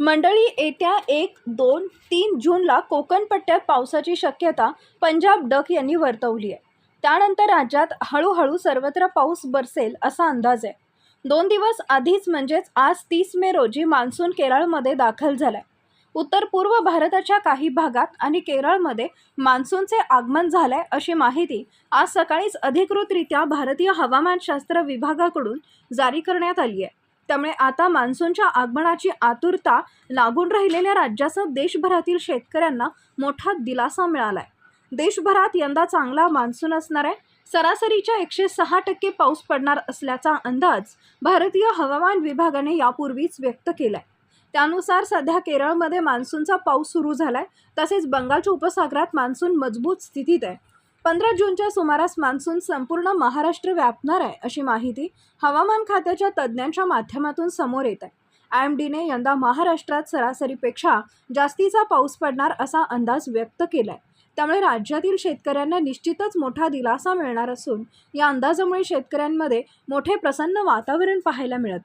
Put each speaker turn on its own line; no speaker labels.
मंडळी येत्या एक दोन तीन जूनला कोकणपट्ट्यात पावसाची शक्यता पंजाब डक यांनी वर्तवली आहे. त्यानंतर राज्यात हळूहळू सर्वत्र पाऊस बरसेल असा अंदाज आहे. दोन दिवस आधीच म्हणजेच आज तीस मे रोजी मान्सून केरळमध्ये दाखल झालाय. उत्तर पूर्व भारताच्या काही भागात आणि केरळमध्ये मान्सूनचे आगमन झालंय अशी माहिती आज सकाळीच अधिकृतरित्या भारतीय हवामानशास्त्र विभागाकडून जारी करण्यात आली आहे. त्यामुळे आता मान्सूनच्या आगमनाची आतुरता लागून राहिलेल्या राज्यासह देशभरातील शेतकऱ्यांना मोठा दिलासा मिळाला आहे देशभरात यंदा चांगला मान्सून असणार आहे. सरासरीच्या एकशे सहा टक्के पाऊस पडणार असल्याचा अंदाज भारतीय हवामान विभागाने यापूर्वीच व्यक्त केला आहे त्यानुसार सध्या केरळमध्ये मान्सूनचा पाऊस सुरू झाला आहे तसेच बंगालच्या उपसागरात मान्सून मजबूत स्थितीत आहे. पंधरा जूनच्या सुमारास मान्सून संपूर्ण महाराष्ट्र व्यापणार आहे अशी माहिती हवामान खात्याच्या तज्ज्ञांच्या माध्यमातून समोर येत आहे. आय एम डीने यंदा महाराष्ट्रात सरासरीपेक्षा जास्तीचा पाऊस पडणार असा अंदाज व्यक्त केला आहे त्यामुळे राज्यातील शेतकऱ्यांना निश्चितच मोठा दिलासा मिळणार असून या अंदाजामुळे शेतकऱ्यांमध्ये मोठे प्रसन्न वातावरण पाहायला मिळत